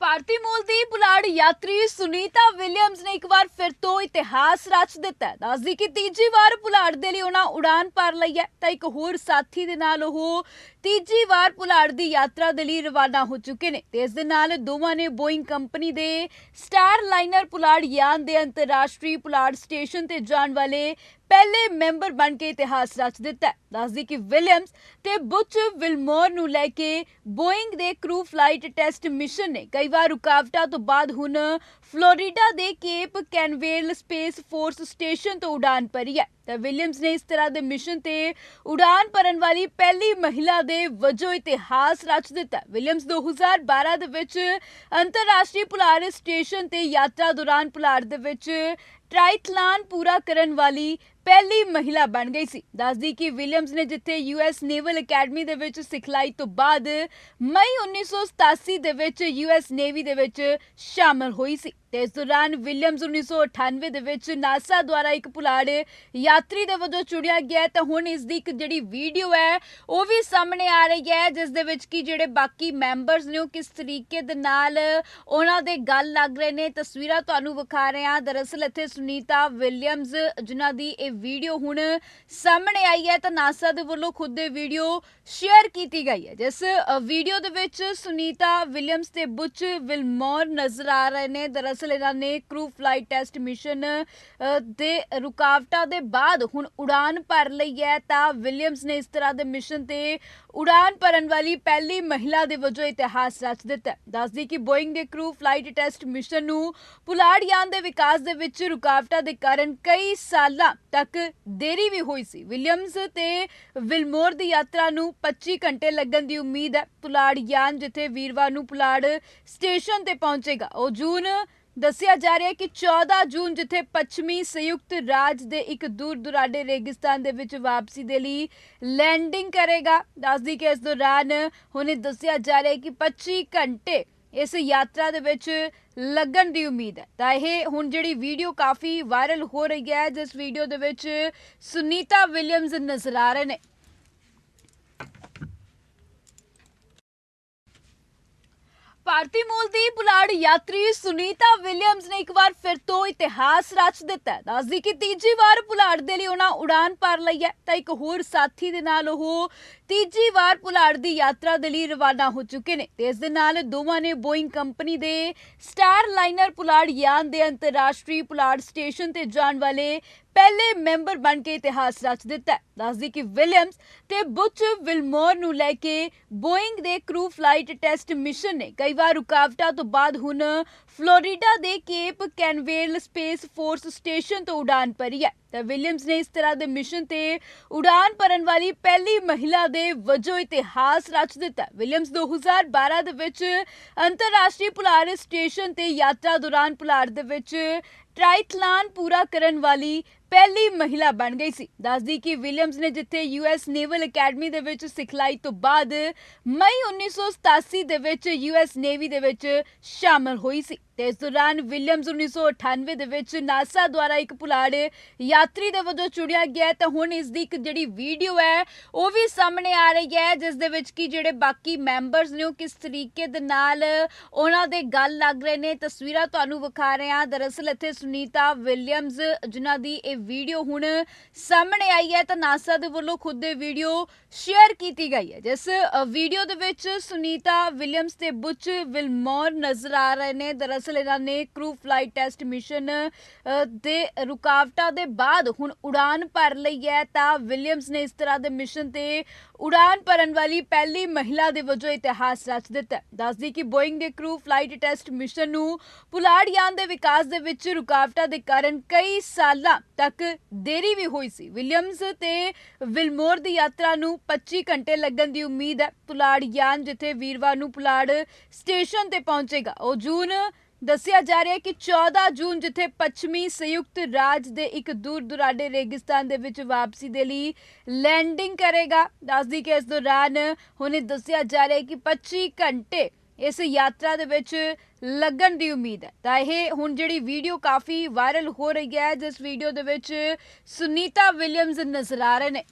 ਭਾਰਤੀ ਮੂਲ ਦੀ ਪੁਲਾੜ ਯਾਤਰੀ ਸੁਨੀਤਾ ਵਿਲੀਅਮਸ ਨੇ ਇੱਕ ਵਾਰ ਫਿਰ ਤੋਂ ਇਤਿਹਾਸ ਰਚ ਦਿੱਤਾ ਹੈ। ਦੱਸਦੀ ਕਿ ਤੀਜੀ ਵਾਰ ਪੁਲਾੜ ਦੇ ਲਈ ਉਹਨਾਂ ਉਡਾਨ ਭਰ ਲਈ ਹੈ। ਤਾਂ ਇੱਕ ਹੋਰ ਸਾਥੀ ਦੇ ਨਾਲ ਉਹ ਤੀਜੀ ਵਾਰ ਪੁਲਾੜ ਦੀ ਯਾਤਰਾ ਦੇ ਲਈ ਰਵਾਨਾ ਹੋ ਚੁੱਕੇ ਨੇ ਤੇ ਇਸ ਦੇ ਨਾਲ ਦੋਵਾਂ ਨੇ ਬੋਇੰਗ ਕੰਪਨੀ ਦੇ ਸਟਾਰ ਲਾਈਨਰ ਪੁਲਾੜ ਯਾਨ ਦੇ ਅੰਤਰਰਾਸ਼ਟਰੀ ਪੁਲਾੜ ਸਟੇਸ਼ਨ ਤੇ ਜਾਣ ਵਾਲੇ ਪਹਿਲੇ ਮੈਂਬਰ ਬਣ ਕੇ ਇਤਿਹਾਸ ਰਚ ਦਿੱਤਾ ਹੈ। ਦੱਸਦੀ ਕਿ ਵਿਲੀਅਮਸ ਤੇ ਬੁਚ ਵਿਲਮੋਰ ਨੂੰ ਲੈ ਕੇ ਬੋਇੰਗ ਦੇ ਕਰੂ ਫਲਾਈਟ ਟੈਸਟ ਮਿਸ਼ਨ ਨੇ ਕਈ ਵਾਰ ਰੁਕਾਵਟਾਂ ਤੋਂ ਬਾਅਦ ਹੁਣ ਫਲੋਰੀਡਾ ਦੇ Cape Canaveral Space Force Station ਤੋਂ ਉਡਾਨ ਭਰੀ ਹੈ। ਤਾਂ ਵਿਲੀਅਮਸ ਨੇ ਇਸ ਤਰ੍ਹਾਂ ਦੇ ਮਿਸ਼ਨ ਤੇ ਉਡਾਨ ਭਰਨ ਵਾਲੀ ਪਹਿਲੀ ਮਹਿਲਾ ਦੇ ਵਜੋਂ ਇਤਿਹਾਸ ਰਚ ਦਿੱਤਾ। ਵਿਲੀਅਮਸ 2012 ਦੇ ਵਿੱਚ ਅੰਤਰਰਾਸ਼ਟਰੀ ਪੁਲਾੜ ਸਟੇਸ਼ਨ ਤੇ ਯਾਤਰਾ ਦੌਰਾਨ ਪੁਲਾੜ ਦੇ ਵਿੱਚ ਟ੍ਰਾਈਥਲਾਨ ਪੂਰਾ ਕਰਨ ਵਾਲੀ ਪਹਿਲੀ ਮਹਿਲਾ ਬਣ ਗਈ ਸੀ। ਦੱਸਦੀ ਕਿ ਵਿਲੀਅਮਸ ਨੇ ਜਿੱਥੇ ਯੂਐਸ ਨੇਵਲ ਅਕੈਡਮੀ ਦੇ ਵਿੱਚ ਸਿਖਲਾਈ ਤੋਂ ਬਾਅਦ ਮਈ 1987 ਦੇ ਵਿੱਚ ਯੂਐਸ ਨੇਵੀ ਦੇ ਵਿੱਚ ਸ਼ਾਮਲ ਹੋਈ ਸੀ। ਤੇ ਇਸ ਦੌਰਾਨ ਵਿਲੀਅਮਸ 1998 ਦੇ ਵਿੱਚ ਨਾਸਾ ਦੁਆਰਾ ਇੱਕ ਪੁਲਾੜ ਯਾਤਰੀ ਦੇ ਵਜੋਂ ਚੁਣਿਆ ਗਿਆ ਤਾਂ ਹੁਣ ਇਸ ਦੀ ਇੱਕ ਜਿਹੜੀ ਵੀਡੀਓ ਹੈ, ਉਹ ਵੀ ਸਾਹਮਣੇ ਆ ਰਹੀ ਹੈ, ਜਿਸ ਦੇ ਵਿੱਚ ਕਿ ਜਿਹੜੇ ਬਾਕੀ ਮੈਂਬਰਸ ਨੇ ਉਹ ਕਿਸ ਤਰੀਕੇ ਦੇ ਨਾਲ ਉਹਨਾਂ ਦੇ ਗੱਲ ਲੱਗ ਰਹੇ ਨੇ। ਤਸਵੀਰਾਂ ਤੁਹਾਨੂੰ ਵਿਖਾ ਰਹੇ ਹਾਂ। ਦਰਅਸਲ ਇੱਥੇ ਸੁਨੀਤਾ ਵਿਲੀਅਮਸ ਜਿਨ੍ਹਾਂ ਦੀ ਇਹ ਵੀਡੀਓ ਹੁਣ ਸਾਹਮਣੇ ਆਈ ਹੈ, ਤਾਂ ਨਾਸਾ ਦੇ ਵੱਲੋਂ ਖੁਦ ਦੇ ਵੀਡੀਓ ਸ਼ੇਅਰ ਕੀਤੀ ਗਈ ਹੈ। ਜਿਸ ਵੀਡੀਓ ਦੇ ਵਿੱਚ ਸੁਨੀਤਾ ਵਿਲੀਅਮਸ ਤੇ ਬੁੱਚ ਵਿਲਮੋਰ ਨਜ਼ਰ ਆ ਰਹੇ ਨੇ। ਦਰਅਸਲ ਇਹਨਾਂ ਨੇ ਕਰੂ ਫਲਾਈਟ ਟੈਸਟ ਮਿਸ਼ਨ ਦੇ ਰੁਕਾਵਟਾਂ ਦੇ ਬਾਅਦ ਹੁਣ ਉਡਾਨ ਭਰ ਲਈ ਹੈ। ਤਾਂ ਵਿਲੀਅਮਸ ਨੇ ਇਸ ਤਰ੍ਹਾਂ ਦੇ ਮਿਸ਼ਨ ਤੇ ਉਡਾਨ ਭਰਨ ਵਾਲੀ ਪਹਿਲੀ ਮਹਿਲਾ ਦੇ ਵਜੋਂ ਇਤਿਹਾਸ ਰਚ ਦਿੱਤਾ ਦੱਸਦੀ ਕਿ ਬੋਇੰਗ ਦੇ ਕਰੂ ਫਲਾਈਟ ਟੈਸਟ ਮਿਸ਼ਨ ਨੂੰ ਪੁਲਾੜ ਯਾਨ ਦੇ ਵਿਕਾਸ ਦੇ ਵਿੱਚ ਰੁਕਾਵਟਾਂ ਦੇ ਕਾਰਨ ਕਈ ਸਾਲਾਂ ਤੱਕ ਦੇਰੀ ਵੀ ਹੋਈ ਸੀ। ਵਿਲੀਅਮਸ ਤੇ ਵਿਲਮੋਰ ਦੀ ਯਾਤਰਾ ਨੂੰ 25 ਘੰਟੇ ਲੱਗਣ ਦੀ ਉਮੀਦ ਹੈ। ਪੁਲਾੜ ਯਾਨ ਜਿੱਥੇ ਵੀਰਵਾਰ ਨੂੰ ਪੁਲਾੜ ਸਟੇਸ਼ਨ ਤੇ ਪਹੁੰਚੇਗਾ, ਉਹ ਜੂਨ ਦੱਸਿਆ ਜਾ ਰਿਹਾ ਹੈ ਕਿ 14 ਜੂਨ ਜਿੱਥੇ ਪੱਛਮੀ ਸੰਯੁਕਤ ਰਾਜ ਦੇ ਇੱਕ ਦੂਰ ਦੁਰਾਡੇ ਰੇਗਿਸਤਾਨ ਦੇ ਵਿੱਚ ਵਾਪਸੀ ਦੇ ਲਈ ਲੈਂਡਿੰਗ ਕਰੇਗਾ। ਦੱਸਦੀ ਕਿ ਇਸ ਦੌਰਾਨ ਹੁਣੇ ਦੱਸਿਆ ਜਾ ਰਿਹਾ ਹੈ ਕਿ 25 ਘੰਟੇ ਇਸ ਯਾਤਰਾ ਦੇ ਵਿੱਚ ਲੱਗਣ ਦੀ ਉਮੀਦ ਹੈ। ਤਾਂ ਇਹ ਹੁਣ ਜਿਹੜੀ ਵੀਡੀਓ ਕਾਫੀ ਵਾਇਰਲ ਹੋ ਰਹੀ ਹੈ, ਜਿਸ ਵੀਡੀਓ ਦੇ ਵਿੱਚ ਸੁਨੀਤਾ ਵਿਲੀਅਮਸ ਨਜ਼ਰ ਆ ਰਹੇ ਨੇ। ਭਾਰਤੀ ਮੂਲ ਦੀ ਪੁਲਾੜ ਯਾਤਰੀ ਸੁਨੀਤਾ ਵਿਲੀਅਮਸ ਨੇ ਇੱਕ ਵਾਰ ਫਿਰ ਤੋਂ ਇਤਿਹਾਸ ਰਚ ਦਿੱਤਾ ਹੈ। ਦੱਸਦੀ ਕਿ ਤੀਜੀ ਵਾਰ ਪੁਲਾੜ ਦੇ ਲਈ ਉਹਨਾਂ ਉਡਾਨ ਭਰ ਲਈ ਹੈ। ਤਾਂ ਇੱਕ ਹੋਰ ਸਾਥੀ ਦੇ ਨਾਲ ਉਹ ਤੀਜੀ ਵਾਰ ਪੁਲਾੜ ਦੀ ਯਾਤਰਾ ਦੇ ਲਈ ਰਵਾਨਾ ਹੋ ਚੁੱਕੇ ਨੇ। ਤੇ ਇਸ ਦੇ ਨਾਲ ਦੋਵਾਂ ਨੇ ਬੋਇੰਗ ਕੰਪਨੀ ਦੇ ਸਟਾਰ ਲਾਈਨਰ ਪੁਲਾੜ ਯਾਨ ਦੇ ਅੰਤਰਰਾਸ਼ਟਰੀ ਪੁਲਾੜ ਸਟੇਸ਼ਨ ਤੇ ਜਾਣ ਵਾਲੇ ਪਹਿਲੇ ਮੈਂਬਰ ਬਣ ਕੇ ਇਤਿਹਾਸ ਰਚ ਦਿੱਤਾ ਦੱਸਦੀ ਕਿ ਵਿਲੀਅਮਸ ਤੇ ਬੁਚ ਵਿਲਮੋਰ ਨੂੰ ਲੈ ਕੇ ਬੋਇੰਗ ਦੇ ਕਰੂ ਫਲਾਈਟ ਟੈਸਟ ਮਿਸ਼ਨ ਨੇ ਕਈ ਵਾਰ ਰੁਕਾਵਟਾਂ ਤੋਂ ਬਾਅਦ ਹੁਣ ਫਲੋਰੀਡਾ ਦੇ Cape Canaveral Space Force Station ਤੋਂ ਉਡਾਨ ਭਰੀ ਹੈ। ਤਾਂ ਵਿਲੀਅਮਸ ਨੇ ਇਸ ਤਰ੍ਹਾਂ ਦੇ ਮਿਸ਼ਨ ਤੇ ਉਡਾਨ ਭਰਨ ਵਾਲੀ ਪਹਿਲੀ ਮਹਿਲਾ ਦੇ ਵਜੋਂ ਇਤਿਹਾਸ ਰਚ ਦਿੱਤਾ ਹੈ। ਵਿਲੀਅਮਸ 2012 ਦੇ ਵਿੱਚ ਅੰਤਰਰਾਸ਼ਟਰੀ ਪੁਲਾਰ ਸਟੇਸ਼ਨ ਤੇ ਯਾਤਰਾ ਦੌਰਾਨ ਪੁਲਾੜ ਦੇ ਵਿੱਚ ਟ੍ਰਾਈਥਲਾਨ ਪੂਰਾ ਕਰਨ ਵਾਲੀ ਪਹਿਲੀ ਮਹਿਲਾ ਬਣ ਗਈ ਸੀ ਦੱਸਦੀ ਕਿ ਵਿਲੀਅਮਸ ਨੇ ਜਿੱਥੇ ਯੂਐਸ ਨੇਵਲ ਅਕੈਡਮੀ ਦੇ ਵਿੱਚ ਸਿਖਲਾਈ ਤੋਂ ਬਾਅਦ ਮਈ 1987 ਦੇ ਵਿੱਚ ਯੂਐਸ ਨੇਵੀ ਦੇ ਵਿੱਚ ਸ਼ਾਮਲ ਹੋਈ ਸੀ ਤੇ ਇਸ ਦੌਰਾਨ ਵਿਲੀਅਮਸ 1998 ਦੇ ਵਿੱਚ ਨਾਸਾ ਦੁਆਰਾ ਇੱਕ ਪੁਲਾੜ ਯਾਤਰੀ ਦੇ ਵਜੋਂ ਚੁਣਿਆ ਗਿਆ ਤਾਂ ਹੁਣ ਇਸ ਦੀ ਇੱਕ ਜਿਹੜੀ ਵੀਡੀਓ ਹੈ, ਉਹ ਵੀ ਸਾਹਮਣੇ ਆ ਰਹੀ ਹੈ, ਜਿਸ ਦੇ ਵਿੱਚ ਕਿ ਜਿਹੜੇ ਬਾਕੀ ਮੈਂਬਰਸ ਨੇ ਉਹ ਕਿਸ ਤਰੀਕੇ ਦੇ ਨਾਲ ਉਹਨਾਂ ਦੇ ਗੱਲ ਲੱਗ ਰਹੇ ਨੇ, ਤਸਵੀਰਾਂ ਤੁਹਾਨੂੰ ਵਿਖਾ ਰਹੇ ਹਾਂ। ਦਰਅਸਲ ਇੱਥੇ ਸੁਨੀਤਾ ਵਿਲੀਅਮਸ ਜਿਨ੍ਹਾਂ ਦੀ ਇਹ ਵੀਡੀਓ ਹੁਣ ਸਾਹਮਣੇ ਆਈ ਹੈ, ਤਾਂ ਨਾਸਾ ਦੇ ਵੱਲੋਂ ਖੁਦ ਦੇ ਵੀਡੀਓ ਸ਼ੇਅਰ ਕੀਤੀ ਗਈ ਹੈ। ਜਿਸ ਵੀਡੀਓ ਦੇ ਵਿੱਚ ਸੁਨੀਤਾ ਵਿਲੀਅਮਸ ਤੇ ਬੁੱਚ ਵਿਲਮੋਰ ਨਜ਼ਰ ਆ ਰਹੇ ਨੇ। ਦਰਅਸਲ ਇਹਨਾਂ ਨੇ ਕਰੂ ਫਲਾਈਟ ਟੈਸਟ ਮਿਸ਼ਨ ਦੇ ਰੁਕਾਵਟਾਂ ਦੇ ਬਾਅਦ ਹੁਣ ਉਡਾਨ ਭਰ ਲਈ ਹੈ ਤਾਂ ਵਿਲੀਅਮਸ ਨੇ ਇਸ ਤਰ੍ਹਾਂ ਦੇ ਮਿਸ਼ਨ ਤੇ ਉਡਾਨ ਭਰਨ ਵਾਲੀ ਪਹਿਲੀ ਮਹਿਲਾ ਦੇ ਵਜੋਂ ਇਤਿਹਾਸ ਰਚ ਦਿੱਤਾ ਦੱਸਦੀ ਕਿ ਬੋਇੰਗ ਦੇ ਕਰੂ ਫਲਾਈਟ ਟੈਸਟ ਮਿਸ਼ਨ ਨੂੰ ਪੁਲਾੜ ਯਾਨ ਦੇ ਵਿਕਾਸ ਦੇ ਵਿੱਚ ਰੁਕਾਵਟਾਂ ਦੇ ਕਾਰਨ ਕਈ ਸਾਲਾਂ ਤੱਕ ਦੇਰੀ ਵੀ ਹੋਈ ਸੀ। ਵਿਲੀਅਮਸ ਤੇ ਵਿਲਮੋਰ ਦੀ ਯਾਤਰਾ ਨੂੰ 25 ਘੰਟੇ ਲੱਗਣ ਦੀ ਉਮੀਦ ਹੈ। ਪੁਲਾੜ ਯਾਨ ਜਿੱਥੇ ਵੀਰਵਾਰ ਨੂੰ ਪੁਲਾੜ ਸਟੇਸ਼ਨ ਤੇ ਪਹੁੰਚੇਗਾ, ਉਹ ਜੂਨ ਦੱਸਿਆ ਜਾ ਰਿਹਾ ਹੈ ਕਿ 14 ਜੂਨ ਜਿੱਥੇ ਪੱਛਮੀ ਸੰਯੁਕਤ ਰਾਜ ਦੇ ਇੱਕ ਦੂਰ ਦੁਰਾਡੇ ਰੇਗਿਸਤਾਨ ਦੇ ਵਿੱਚ ਵਾਪਸੀ ਦੇ ਲਈ ਲੈਂਡਿੰਗ ਕਰੇਗਾ। ਦੱਸਦੀ ਕਿ ਇਸ ਦੌਰਾਨ ਹੁਣੇ ਦੱਸਿਆ ਜਾ ਰਿਹਾ ਹੈ ਕਿ 25 ਘੰਟੇ ਇਸ ਯਾਤਰਾ ਦੇ ਵਿੱਚ ਲੱਗਣ ਦੀ ਉਮੀਦ ਹੈ। ਤਾਂ ਇਹ ਹੁਣ ਜਿਹੜੀ ਵੀਡੀਓ ਕਾਫੀ ਵਾਇਰਲ ਹੋ ਰਹੀ ਹੈ, ਜਿਸ ਵੀਡੀਓ ਦੇ ਵਿੱਚ ਸੁਨੀਤਾ ਵਿਲੀਅਮਸ ਨਜ਼ਰ ਆ ਰਹੇ ਨੇ।